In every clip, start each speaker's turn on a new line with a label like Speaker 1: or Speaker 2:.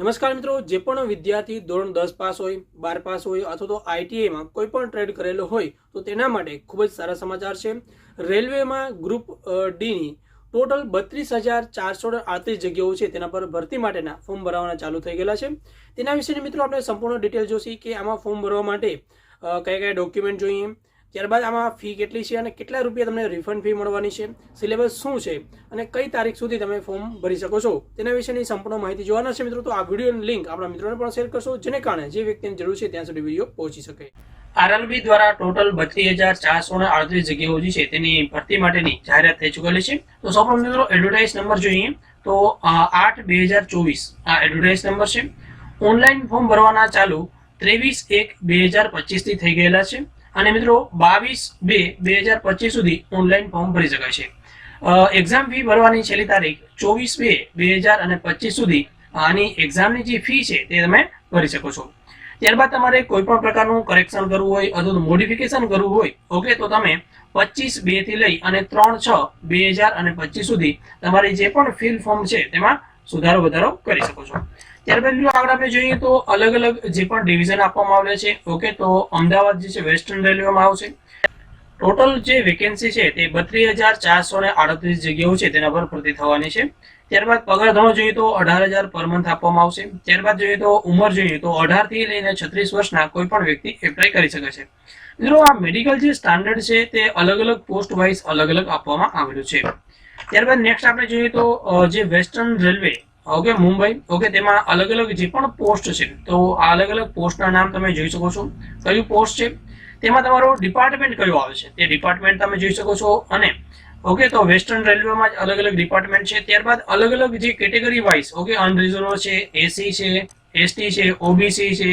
Speaker 1: નમસ્કાર મિત્રો, જે પણ વિદ્યાર્થી ધોરણ દસ પાસ હોય, બાર પાસ હોય અથવા તો આઈટીઆઈમાં કોઈ પણ ટ્રેડ કરેલો હોય, તો તેના માટે ખૂબ જ સારા સમાચાર છે. રેલવેમાં ગ્રુપ ડીની ટોટલ બત્રીસ હજાર ચારસો આડત્રીસ જગ્યાઓ છે, તેના પર ભરતી માટેના ફોર્મ ભરવાના ચાલુ થઈ ગયેલા છે. તેના વિશેની મિત્રો આપણે સંપૂર્ણ ડિટેલ જોશી કે આમાં ફોર્મ ભરવા માટે કયા કયા ડોક્યુમેન્ટ જોઈએ ત્યારબાદ આમાં ફી કેટલી છે અને કેટલા રૂપિયા તમને રિફંડ ફી મળવાની છે સિલેબસ શું છે અને કઈ તારીખ સુધી તમે ફોર્મ ભરી શકો છો, તેના વિશેની સંપૂર્ણ માહિતી જોવાના છે મિત્રો. તો આ વિડીયોની લિંક આપણા મિત્રોને પણ શેર કરશો, જેને કારણે જે વ્યક્તિને જરૂર છે ત્યાં સુધી વીડિયો પહોંચી શકે. આરએલબી દ્વારા ટોટલ બત્રીસ હજાર ચારસો ને આડત્રીસ જગ્યાઓ જે છે તેની ભરતી માટેની જાહેરાત થઈ ચૂકેલી છે. તો સૌપ્રથમ મિત્રો એડવર્ટાઇઝ નંબર જોઈએ. તો આઠ બે હજાર ચોવીસ આ એડવર્ટાઇઝ નંબર છે. ઓનલાઈન ફોર્મ ભરવાના ચાલુ ત્રેવીસ એક બે હજાર પચીસથી થઈ ગયેલા છે. અને મિત્રો, બાવીસ બે બે હજાર પચીસ સુધી ઓનલાઈન ફોર્મ ભરી શકાય છે. એક્ઝામ ફી ભરવાની છેલ્લી તારીખ ચોવીસ બે બે હજાર અને પચીસ સુધી આની એક્ઝામની જે ફી છે તે તમે ભરી શકો છો. ત્યારબાદ તમારે કોઈ પણ પ્રકારનું કરેક્શન કરવું હોય, અથવા મોડિફિકેશન કરવું હોય ઓકે તો તમે પચીસ બેથી લઈ અને ત્રણ છ બે હજાર અને પચીસ સુધી તમારી જે પણ ફિલ ફોર્મ છે તેમાં સુધારો વધારો કરી શકો છો. ત્યારબાદ જો આગળ આપણે જોઈએ તો અલગ અલગ જે પણ ડિવિઝન આપવામાં આવ્યા છે, ઓકે, તો અમદાવાદ જે છે વેસ્ટર્ન રેલવેમાં આવશે ટોટલ જે વેકેન્સી છે તે બત્રીસ હજાર ચારસો ને આડત્રીસ જગ્યાઓ છે તેના પર ભરતી થવાની છે. ત્યારબાદ પગાર ધોરણ જોઈએ તો અઢાર હજાર પર મંથ આપવામાં આવશે. ત્યારબાદ જોઈએ તો ઉંમર જોઈએ તો અઢારથી લઈને છત્રીસ વર્ષના કોઈ પણ વ્યક્તિ એપ્લાય કરી શકે છે. મિત્રો, આ મેડિકલ જે સ્ટાન્ડર્ડ છે તે અલગ અલગ પોસ્ટ વાઇઝ અલગ અલગ આપવામાં આવેલું છે. ત્યારબાદ નેક્સ્ટ આપણે જોઈએ તો જે western railway okay Mumbai okay તેમાં અલગ અલગ જે પણ પોસ્ટ છે, તો આ અલગ અલગ પોસ્ટના નામ તમે જોઈ શકો છો. કયું પોસ્ટ છે? તેમાં તમારો ડિપાર્ટમેન્ટ કયો આવે છે? તે ડિપાર્ટમેન્ટ તમે જોઈ શકો છો. અને ઓકે તો વેસ્ટર્ન રેલવેમાં જ અલગ અલગ ડિપાર્ટમેન્ટ છે. ત્યારબાદ અલગ અલગ જે કેટેગરી વાઇઝ ઓકે અનરિઝર્વ છે એસી છે એસટી છે ઓબીસી છે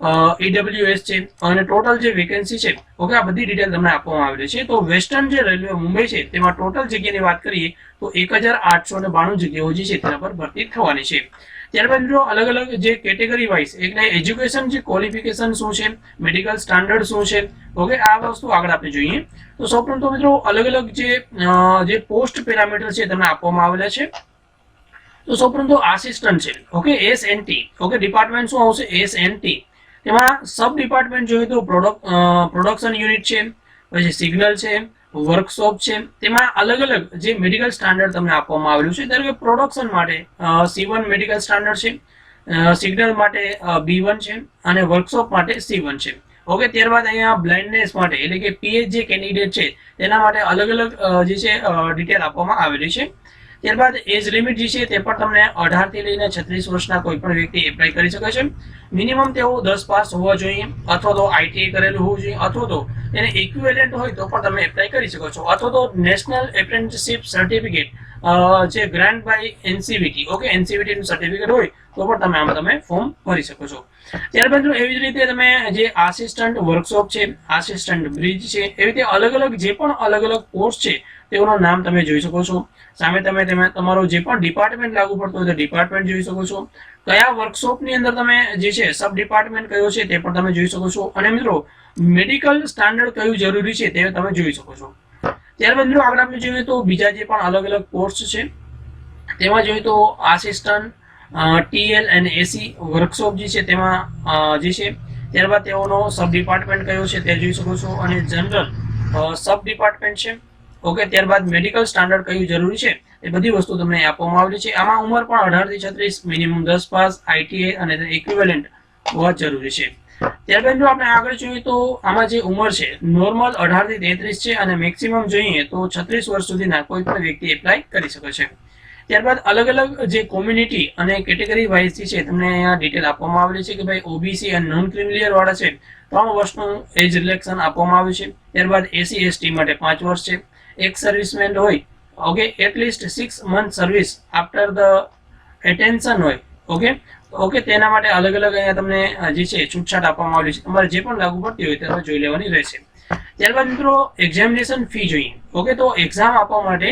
Speaker 1: ઈડબ્લ્યુએસ છે અને ટોટલ જે વેકેન્સી છે ઓકે આ બધી ડિટેલ તમને આપવામાં આવેલી છે. તો વેસ્ટર્ન જે રેલવે મુંબઈ છે, તેમાં ટોટલ જગ્યાની વાત કરીએ, તો એક હજાર આઠસો ને બાણું જગ્યાઓ જે છે, તેના પર ભરતી થવાની છે. ત્યારબાદ મિત્રો અલગ અલગ જે કેટેગરી વાઇઝ એટલે એજ્યુકેશન જે ક્વોલિફિકેશન શું છે મેડિકલ સ્ટાન્ડર્ડ શું છે ઓકે આ વસ્તુ આગળ આપણે જોઈએ. તો સૌપ્રથમ તો મિત્રો અલગ અલગ જે જે પોસ્ટ પેરામીટર છે, તમને આપવામાં આવેલા છે. તો સૌપ્રથમ તો આસિસ્ટન્ટ છે okay S N T okay department શું આવશે? એસ એન ટી તેમાં સબ ડિપાર્ટમેન્ટ જોઈએ તો પ્રોડક્શન યુનિટ છે, પછી સિગ્નલ છે વર્કશોપ છે, તેમાં અલગ અલગ જે મેડિકલ સ્ટાન્ડર્ડ તમને આપવામાં આવેલું છે, ધારો કે પ્રોડક્શન માટે સી વન મેડિકલ સ્ટાન્ડર્ડ છે સિગ્નલ માટે બી વન છે, અને વર્કશોપ માટે સી વન છે. ઓકે ત્યારબાદ અહીંયા બ્લાઇન્ડનેસ માટે, એટલે કે પીએચ જે કેન્ડિડેટ છે, તેના માટે અલગ અલગ જે છે ડિટેલ આપવામાં આવેલી છે. ત્યારબાદ એજ લિમિટ જે છે તે પણ તમને અઢારથી લઈને છત્રીસ વર્ષના કોઈ પણ વ્યક્તિ એપ્લાય કરી શકે છે. મિનિમમ તેઓ દસ પાસ હોવા જોઈએ અથવા તો આઈટીઆઈ કરેલું હોવું જોઈએ અથવા તો એને ઇક્વિવેલન્ટ હોય તો પણ તમે એપ્લાય કરી શકો છો. અથવા તો નેશનલ એપ્રેન્ટિસશિપ સર્ટિફિકેટ જે ગ્રાન્ટ બાય એનસીવીટી ઓકે એનસીવીટીનું સર્ટિફિકેટ હોય તો પણ તમે આમાં તમે ફોર્મ ભરી શકો છો. ત્યારબાદ એવી જ રીતે તમે જે આસિસ્ટન્ટ વર્કશોપ છે આસિસ્ટન્ટ બ્રિજ છે, એવી રીતે અલગ અલગ જે પણ અલગ અલગ કોર્સ છે તેઓનું નામ તમે જોઈ શકો છો. સામે તમે તમે તમારો જે પણ ડિપાર્ટમેન્ટ લાગુ પડતો હોય તો ડિપાર્ટમેન્ટ જોઈ શકો છો. કયા વર્કશોપની અંદર તમે જે છે સબ ડિપાર્ટમેન્ટ કયો છે તે પણ તમે જોઈ શકો છો. અને મિત્રો મેડિકલ સ્ટાન્ડર્ડ કયું જરૂરી છે તે તમે જોઈ શકો છો. ત્યારબાદ મિત્રો, આગળ આપણે જોઈએ તો બીજા જે પણ અલગ અલગ કોર્સ છે, તેમાં જોઈએ તો આસિસ્ટન્ટ ટીએલ અને એસી વર્કશોપ જે છે તેમાં જે છે, ત્યારબાદ તેઓનો સબ ડિપાર્ટમેન્ટ કયો છે તે જોઈ શકો છો. અને જનરલ સબ ડિપાર્ટમેન્ટ છે. ઓકે, ત્યારબાદ મેડિકલ સ્ટાન્ડર્ડ કયું જરૂરી છે? એ બધી વસ્તુ તમને આપવામાં આવેલી છે. આમાં ઉંમર પણ અઢારથી છત્રીસ મિનિમમ દસ પાસ આઈટીઆઈ અને ઇક્વિવેલન્ટ હોવા જરૂરી છે. ત્યારબાદ જો આપણે આગળ જોઈએ તો આમાં જે ઉંમર છે નોર્મલ અઢારથી તેત્રીસ છે અને મેક્સિમમ જોઈએ તો છત્રીસ વર્ષ સુધીના કોઈ પણ વ્યક્તિ એપ્લાય કરી શકે છે. ત્યારબાદ અલગ અલગ જે કોમ્યુનિટી અને કેટેગરી વાઇઝ છે, તમને અહીંયા ડિટેલ આપવામાં આવેલી છે કે ભાઈ ઓબીસી અને નોન ક્રિમિલિયર વાળા છે. ત્રણ વર્ષનું એજ રિલેક્શન આપવામાં આવ્યું છે. ત્યારબાદ એસી એસટી માટે પાંચ વર્ષ છે. એક સર્વિસમેન હોય okay at least six month service after the attention હોય ઓકે ઓકે તેના માટે અલગ અલગ અહીંયા તમને જે છે છૂટછાટ આપવામાં આવેલી છે. તમારે જે પણ લાગુ પડતી હોય તેમાં જોઈ લેવાની રહેશે. ત્યારબાદ મિત્રો એક્ઝામિનેશન ફી જોઈએ ઓકે તો એક્ઝામ આપવા માટે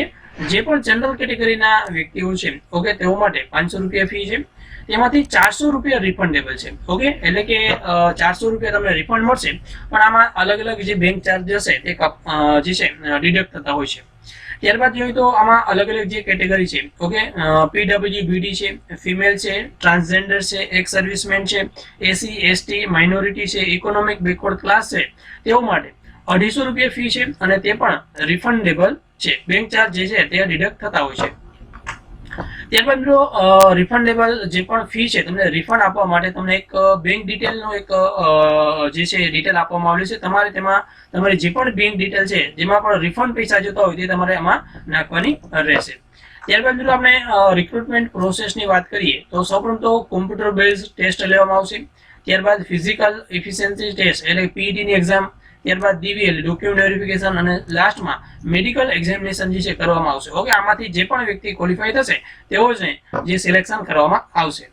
Speaker 1: જે પણ જનરલ કેટેગરીના વ્યક્તિઓ છે ઓકે તેઓ માટે પાંચસો રૂપિયા ફી છે. તેમાંથી ચારસો રૂપિયા રિફંડેબલ છે. ઓકે એટલે કે ચારસો રૂપિયા તમને રિફંડ મળશે. પણ આમાં અલગ અલગ જે બેંક ચાર્જ હશે, તે જે છે ડિડક્ટ થતા હોય છે. ત્યારબાદ જોઈએ તો આમાં અલગ અલગ જે કેટેગરી છે. ઓકે પીડબ્લ્યુ બીડી છે ફિમેલ છે ટ્રાન્સજેન્ડર છે એક્સ સર્વિસમેન છે એસી એસટી માઇનોરિટી છે ઇકોનોમિક બેકવર્ડ ક્લાસ છે, તેઓ માટે અઢીસો રૂપિયા ફી છે અને તે પણ રિફંડેબલ છે. બેંક ચાર્જ જે છે, તે ડિડક્ટ થતા હોય છે. ત્યારબાદ મિત્રો રિફંડેબલ જે પણ ફી છે, તમને રિફંડ આપવા માટે તમને એક બેંક ડિટેલનો એક જે છે ડિટેલ આપવામાં આવેલી છે. તમારે તેમાં, તમારી જે પણ બેંક ડિટેલ છે, જેમાં પણ રિફંડ પૈસા જોતા હોય તે તમારે એમાં નાખવાની રહેશે. ત્યારબાદ મિત્રો, આપણે રિક્રુટમેન્ટ પ્રોસેસની વાત કરીએ, તો સૌપ્રથમ તો કોમ્પ્યુટર બેઝ ટેસ્ટ લેવામાં આવશે. ત્યારબાદ ફિઝિકલ એફિશિયન્સી ટેસ્ટ એટલે પીઈટીની એક્ઝામ ત્યારબાદ ડીવીએલ ડોક્યુમેન્ટ વેરિફિકેશન અને લાસ્ટમાં મેડિકલ એક્ઝામિનેશન જે છે કરવામાં આવશે. ઓકે આમાંથી જે પણ વ્યક્તિ ક્વોલિફાય થશે, તેઓ જ જે સિલેક્શન કરવામાં આવશે.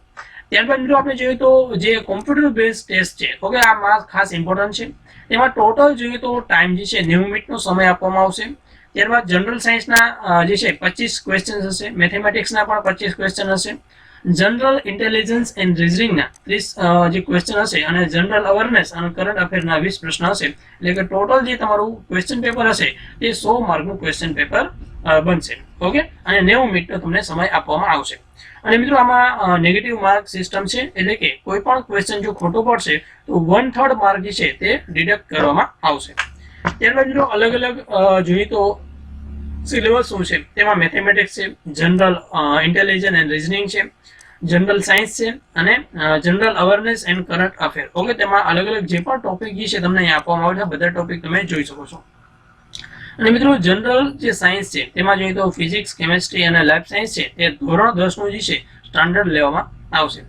Speaker 1: ત્યારબાદ મિત્રો આપણે જોઈએ તો જે કોમ્પ્યુટર બેઝ ટેસ્ટ છે ઓકે આ માં ખાસ ઇમ્પોર્ટન્ટ છે. એમાં ટોટલ જોઈએ તો ટાઈમ જે છે નેવું મિનિટનો સમય આપવામાં આવશે. ત્યારબાદ જનરલ સાયન્સના જે છે પચીસ ક્વેશ્ચન હશે મેથેમેટિક્સના પણ પચીસ ક્વેશ્ચન હશે. જનરલ ઇન્ટેલિજન્સ એન્ડ રિઝનિંગના ત્રીસ જે ક્વેશ્ચન હશે અને જનરલ અવેરનેસ અને કરંટ અફેરના વીસ પ્રશ્ન હશે. એટલે કે ટોટલ જે તમારું ક્વેશ્ચન પેપર હશે તે સો માર્કનું ક્વેશ્ચન પેપર બનશે. ઓકે? અને નેવું મિનિટનો તમને સમય આપવામાં આવશે. અને મિત્રો આમાં નેગેટિવ માર્ક સિસ્ટમ છે, એટલે કે કોઈ પણ ક્વેશ્ચન જો ખોટો પડશે, તો વન થર્ડ માર્ક જે છે તે ડિડક્ટ કરવામાં આવશે. ત્યારબાદ મિત્રો અલગ અલગ જોઈએ તો સિલેબસ શું છે? તેમાં મેથેમેટિક્સ છે જનરલ ઇન્ટેલિજન્સ એન્ડ રિઝનિંગ છે જનરલ સાયન્સ છે અને general awareness and current affair okay તેમાં અલગ અલગ જે પણ ટોપિક જે છે તમને અહીં આપવામાં આવે છે. બધા ટોપિક તમે જોઈ શકો છો. અને મિત્રો જનરલ જે સાયન્સ છે, તેમાં જોઈએ તો ફિઝિક્સ કેમેસ્ટ્રી અને લાઈફ સાયન્સ છે, તે ધોરણ દસનું જે છે સ્ટાન્ડર્ડ લેવામાં આવશે.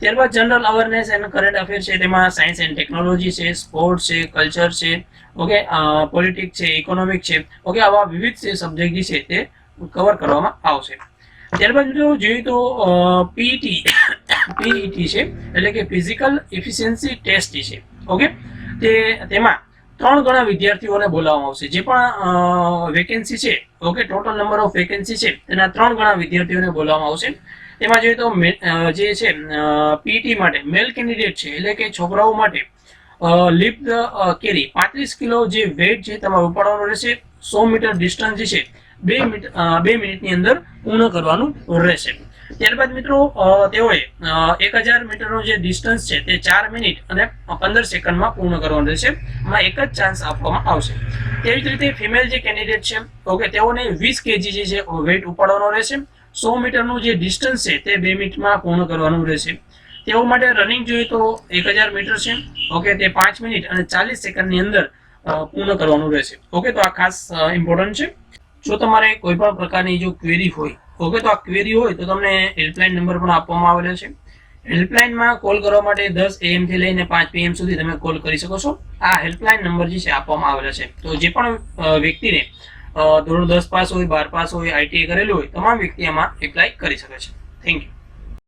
Speaker 1: ત્યારબાદ general awareness and current affair છે, તેમાં સાયન્સ એન્ડ ટેકનોલોજી છે સ્પોર્ટ્સ છે કલ્ચર છે ઓકે પોલિટિક્સ છે ઇકોનોમિક છે ઓકે આવા વિવિધ જે સબ્જેક્ટ છે તે કવર કરવામાં આવશે. ત્યારબાદ મિત્રો જોઈએ તો પીઈટી પીઈટી છે, એટલે કે ફિઝિકલ ઇફિશિયન્સી ટેસ્ટ છે ઓકે તે, તેમાં ત્રણ ગણા વિદ્યાર્થીઓને બોલાવવામાં આવશે. જે પણ વેકેન્સી છે okay total number of vacancy છે, તેના ત્રણ ગણા વિદ્યાર્થીઓને બોલાવવામાં આવશે. તેમાં જોઈએ તો જે છે પીટી માટે મેલ કેન્ડિડેટ છે, એટલે કે છોકરાઓ માટે લિફ્ટ કેરી, પાંત્રીસ કિલો જે વેટ છે તમારે ઉપાડવાનું રહેશે, સો મીટર ડિસ્ટન્સ જે છે, બે મિનિટ બે મિનિટની અંદર પૂર્ણ કરવાનું રહેશે. ત્યારબાદ મિત્રો તેઓએ એક હજાર મીટરનો જે ડિસ્ટન્સ છે, તે ચાર મિનિટ અને પંદર સેકન્ડમાં પૂર્ણ કરવાનું રહેશે. એમાં એક જ ચાન્સ આપવામાં આવશે. તેવી જ રીતે ફિમેલ જે કેન્ડિડેટ છે, ઓકે, તેઓને વીસ કેજી જે છે વેઇટ ઉપાડવાનો રહેશે. સો મીટરનું જે ડિસ્ટન્સ છે તે બે મિનિટમાં પૂર્ણ કરવાનું રહેશે. તેઓ માટે રનિંગ જોઈએ તો એક હજાર મીટર છે. ઓકે તે પાંચ મિનિટ અને ચાલીસ સેકન્ડની અંદર પૂર્ણ કરવાનું રહેશે. ઓકે તો આ ખાસ ઇમ્પોર્ટન્ટ છે. જો તમારે કોઈ પણ પ્રકારની જો ક્વેરી હોય ઓકે તો આ ક્વેરી હોય તો તમને હેલ્પલાઇન નંબર પણ આપવામાં આવેલો છે. હેલ્પલાઇનમાં કોલ કરવા માટે દસ એએમથી લઈને પાંચ પીએમ સુધી તમે કોલ કરી શકો છો. આ હેલ્પલાઇન નંબર જે છે, આપવામાં આવેલા છે. તો જે પણ વ્યક્તિને ધોરણ દસ પાસ હોય, બાર પાસ હોય આઈટીઆઈ કરેલું હોય, તમામ વ્યક્તિ આમાં એપ્લાય કરી શકે છે. Thank you